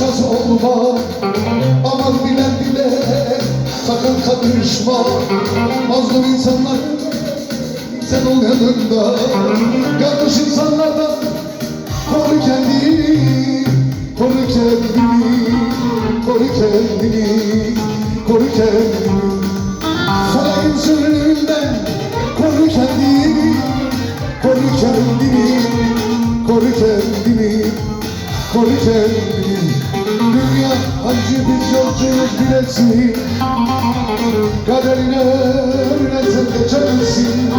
başkası olma. Aman bilen bile, sakın karışma. Mazlum insanlar, sen ol yanında. Yanlış insanlardan koru kendini Koru kendini, koru kendini Koru kendini yolcuyuz bilesin Kaderine önüne sen geçersin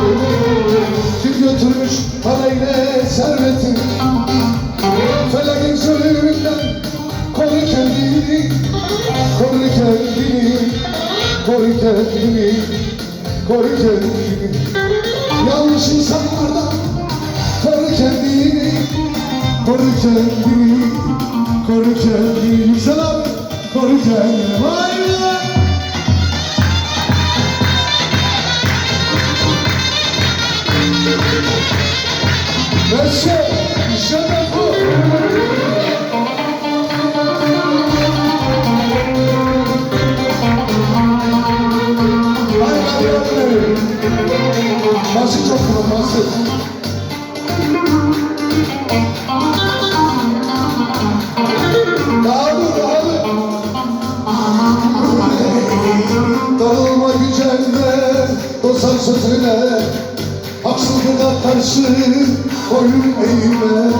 Kim götürmüş parayla serveti Felekin zulmünden koru kendini. Koru kendini, koru kendini, koru kendini. Yanlış insanlardan koru kendini. Koru kendini. Koru kendini. Abi Koru kendini Vay vay Je me Hayır hayır Bası çok bunun karşı Boyun eğme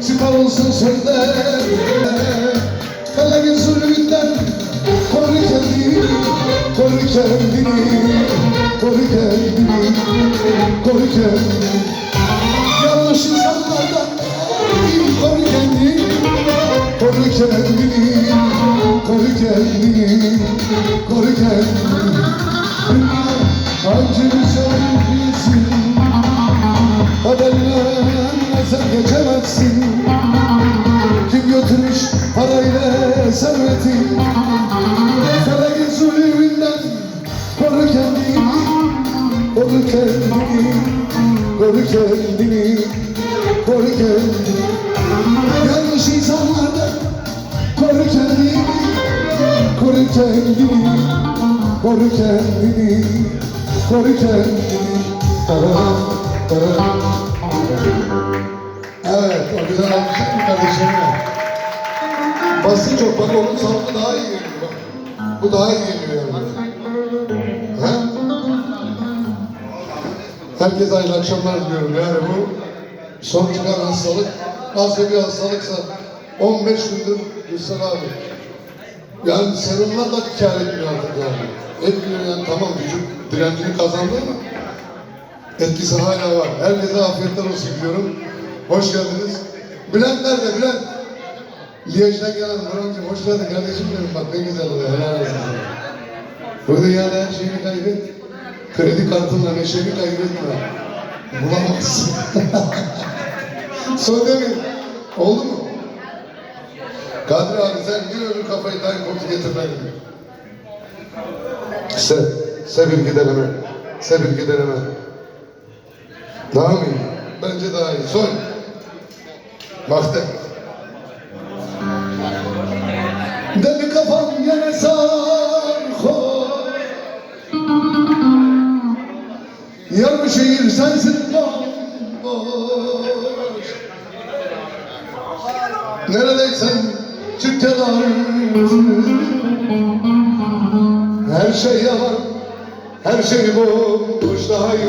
Süper olsun sözler. Feleğin zulmünden Koru kendini Koru kendini Koru kendini Koru kendini. Yanlış insanlardan Koru kendini Koru kendini Koru kendini Koru kendini. Dünya acı bir Koru kendini Yanlış insanlardan Koru kendini Koru kendini Koru kendini Koru. Evet, o güzel alkışlar mı kardeşim? Bası çok, bak onun salonu daha iyi geliyor. Bak. Bu daha iyi geliyor yani. He? Herkese hayırlı akşamlar diliyorum. Yani bu son çıkan hastalık, nasıl bir hastalıksa 15 gündür Gülsen abi. Yani serumlar da kâr etmiyor artık yani. Etmiyor yani tamam vücut direncini kazandı ama etkisi hala var. Herkese afiyetler olsun diyorum. Hoş geldiniz. Bülent nerede Bülent? Liège'den gelen Burhan'cığım hoş geldin kardeşim benim. Bak ne güzel oluyor. Helal olsun sana. Bu dünyada her şeyini kaybet. Kredi kartınla neşeni kaybetme. Bulamazsın. Son demin. Oldu mu? Kadri abi sen bir öbür kafayı daim kotu getirmedin. Se, sebil deneme. Sebil deneme. Daha mı iyi? Bence daha iyi. Son. Mahtem. Deli kafam yine sarhoş Yar bir şehir sensin bomboş Neredeysen yalarsın Her şey yalan, her şey bomboş daha iyi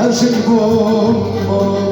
her şey bomboş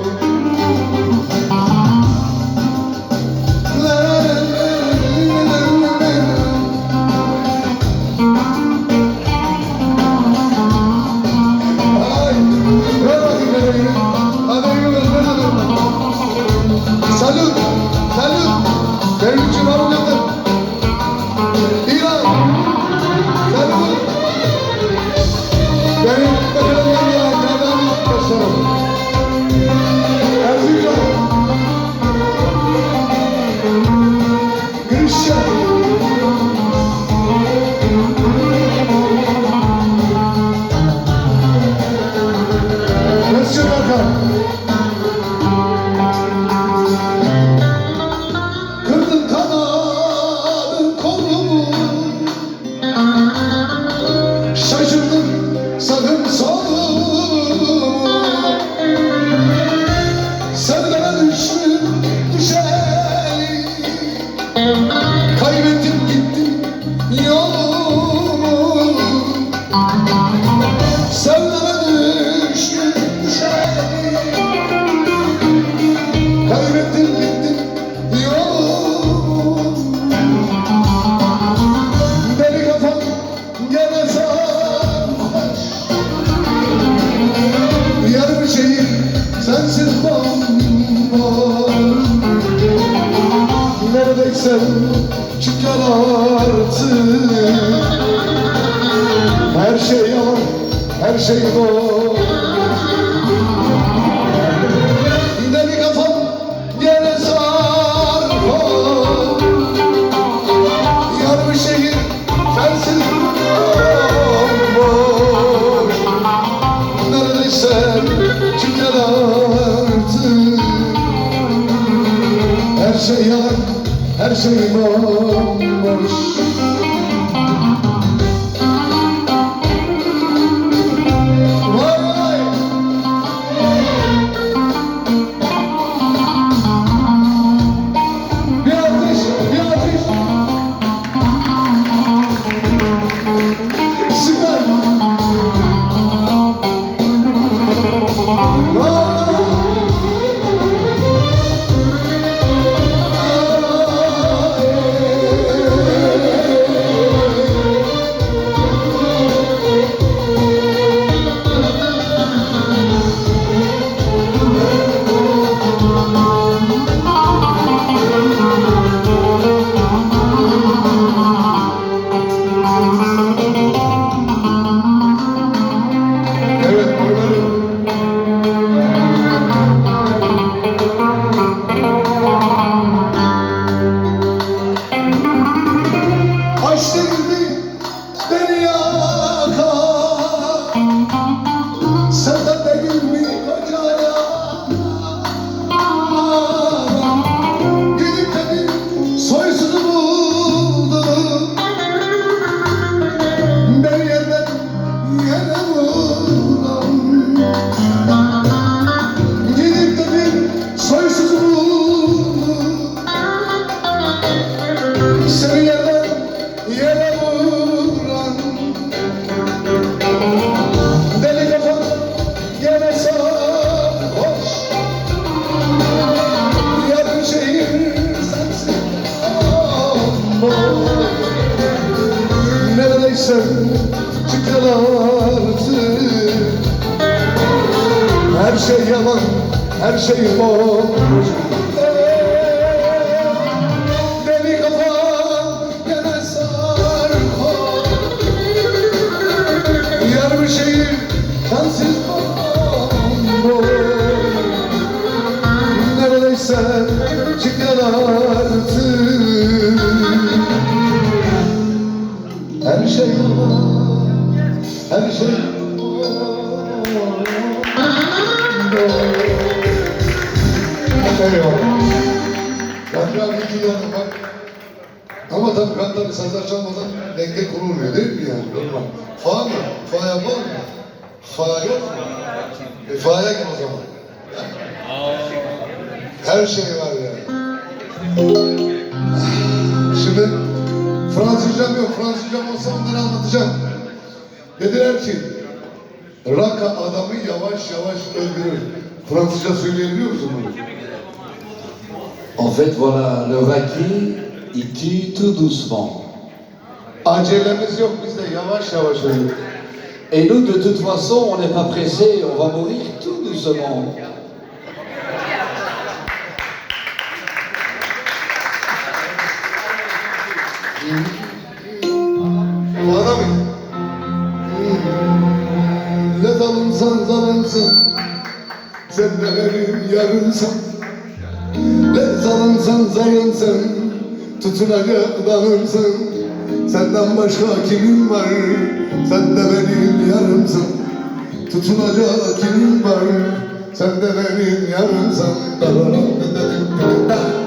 Neredeyse çıkılardı Her şey yalan, her şey boş bak. Ama tabii ben tabii sazlar çalmadan denge kurulmuyor değil mi yani? Normal. Fa mı? Fa yapar mı? Fa yok mu? E fa'ya gel o zaman. Her şey var yani. Şimdi Fransızcam yok. Fransızcam olsa onları anlatacağım. Dediler ki Raka adamı yavaş yavaş öldürür. Fransızca söyleyebiliyor musun bunu? En fait, voilà, le Vaki, il tue tout doucement. Acelemiz yok bizde yavaş yavaş ölür. Et nous, de toute façon, on n'est pas pressé, on va mourir tout doucement. Ne Sen de benim Ne zalımsan zalımsın Tutunacak dalımsın Senden başka kimim var? Sen de benim yarımsın. Tutunacak kimim var? Sen de benim yarımsın. Gönder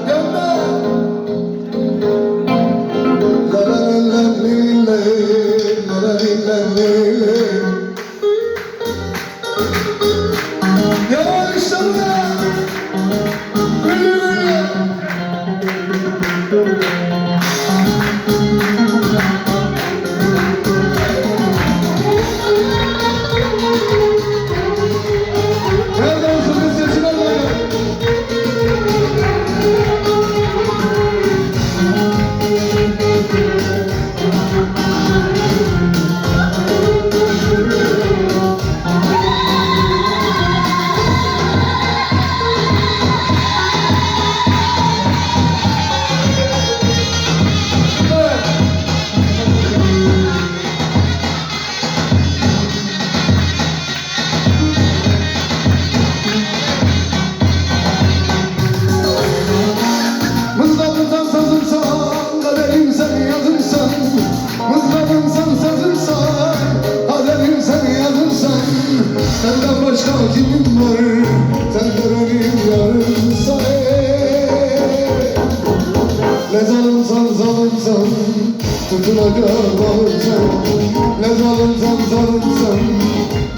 alırsan Ne zalimsen zalimsen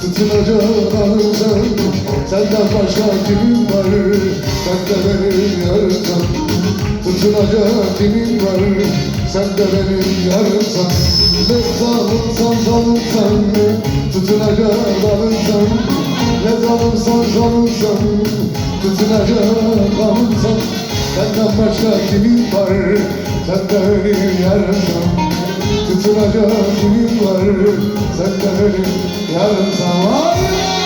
Tutunacak alırsan Senden başka kimim var Sen de benim yarımsan Tutunacak kimim var Sen de benim yarımsan Ne zalimsen zalimsen Tutunacak alırsan Ne zalimsen zalimsen Tutunacak alırsan Senden başka kimin var? Sen de benim yarımsan Tutunacak kimin var? Sen de benim yarımsan Vay!